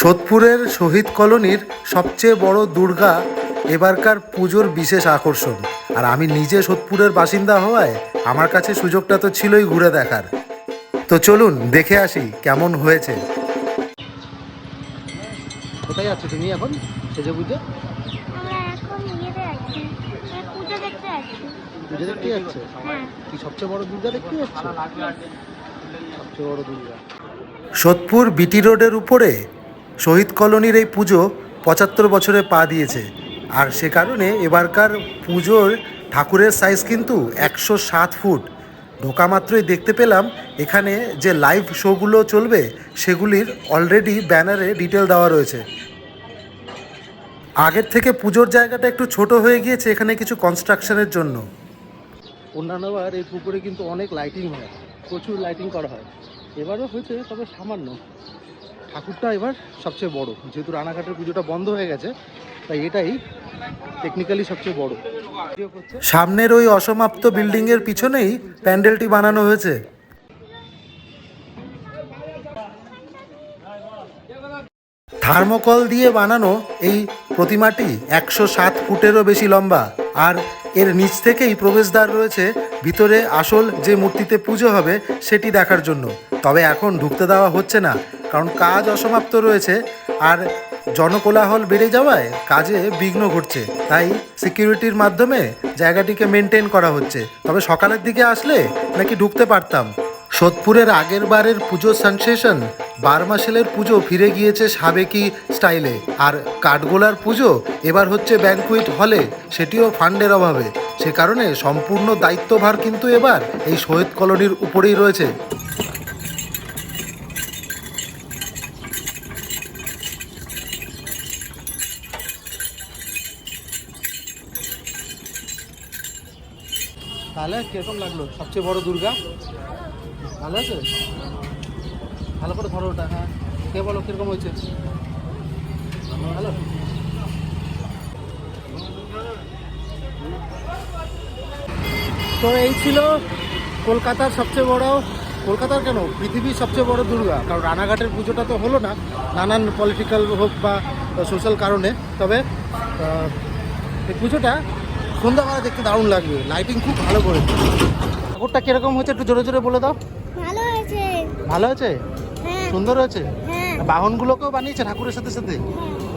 সোদপুরের শহীদ কলোনির সবচেয়ে বড় দুর্গা এবারকার পুজোর বিশেষ আকর্ষণ। আর আমি নিজে সোদপুরের বাসিন্দা হওয়ায় আমার কাছে সুযোগটা তো ছিলই ঘুরে দেখার। তো চলুন দেখে আসি কেমন হয়েছে। কোথায় যাচ্ছ তুমি এখন? সেজে পুজো? আমরা এখন ইয়েতে আছি। মানে পুজো দেখতে আছি। যাচ্ছে? হ্যাঁ। কি সবচেয়ে বড় দুর্গা দেখতে যাচ্ছ? সবচেয়ে বড় দুর্গা। সোদপুর বিটি রোডের উপরে শহীদ কলোনির এই পুজো পঁচাত্তর বছরে পা দিয়েছে। আর সে কারণে এবারকার পুজোর ঠাকুরের সাইজ কিন্তু একশো সাত ফুট। ঢোকা মাত্রই দেখতে পেলাম, এখানে যে লাইভ শোগুলো চলবে, সেগুলির অলরেডি ব্যানারে ডিটেল দেওয়া রয়েছে। আগের থেকে পুজোর জায়গাটা একটু ছোট হয়ে গিয়েছে, এখানে কিছু কনস্ট্রাকশনের জন্য। অন্যান্যবার এই পুকুরে কিন্তু অনেক লাইটিং হয়, প্রচুর লাইটিং করা হয়। এবারও হয়েছে, তবে সামান্য। ঠাকুরটা এবার সবচেয়ে বড়, যেহেতু রানাঘাটের পুজোটা বন্ধ হয়ে গেছে, তাই এটাই টেকনিক্যালি সবচেয়ে বড়। সামনের ওই অসমাপ্ত বিল্ডিংয়ের পিছনেই প্যান্ডেলটি বানানো হয়েছে। থার্মোকল দিয়ে বানানো এই প্রতিমাটি একশো সাত ফুটেরও বেশি লম্বা, আর এর নিচ থেকেই প্রবেশদ্বার রয়েছে। ভিতরে আসল যে মূর্তিতে পুজো হবে, সেটি দেখার জন্য। তবে এখন ঢুকতে দেওয়া হচ্ছে না। কারণ কাজ অসমাপ্ত রয়েছে আর জনকোলাহল বেড়ে যাওয়ায় কাজে বিঘ্ন ঘটছে। তাই সিকিউরিটির মাধ্যমে জায়গাটিকে মেনটেন করা হচ্ছে। তবে সকালের দিকে আসলে নাকি ঢুকতে পারতাম। সোদপুরের আগের বারের পুজো সেন্সেশন বারমাসেলের পুজো ফিরে গিয়েছে সাবেকি স্টাইলে। আর কাঠগোলার পুজো এবার হচ্ছে ব্যানকুইট হলে, সেটিও ফান্ডের অভাবে। সে কারণে সম্পূর্ণ দায়িত্বভার কিন্তু এবার এই শহীদ কলোনির উপরেই রয়েছে। তাহলে কীরকম লাগল? সবচেয়ে বড় দুর্গা? ভালো আছে? ভালো করে ধরো ওটা হ্যাঁ। কে বলো, কীরকম হয়েছে? ভালো তো এই ছিল কলকাতার সবচেয়ে বড়, কলকাতার কেন? পৃথিবীর সবচেয়ে বড় দুর্গা। কারণ রানাঘাটের পুজোটা তো হলো না, নানান পলিটিক্যাল হোক বা সোশ্যাল কারণে। তবে এই পুজোটা সন্ধ্যাবেলা দেখতে দারুণ লাগবে। লাইটিং খুব ভালো করে ঠাকুরটা কীরকম হয়েছে একটু জোরে জোরে বলে দাও। ভালো হয়েছে। ভালো আছে হ্যাঁ। সুন্দর হয়েছে? বাহন বাহনগুলোকেও বানিয়েছে ঠাকুরের সাথে সাথে? হ্যাঁ।